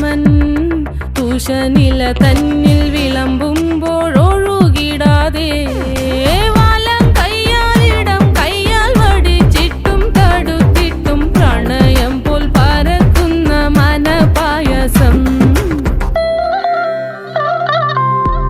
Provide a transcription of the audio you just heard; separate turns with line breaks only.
മൻ തൂഷനില തന്നിൽ വിളമ്പും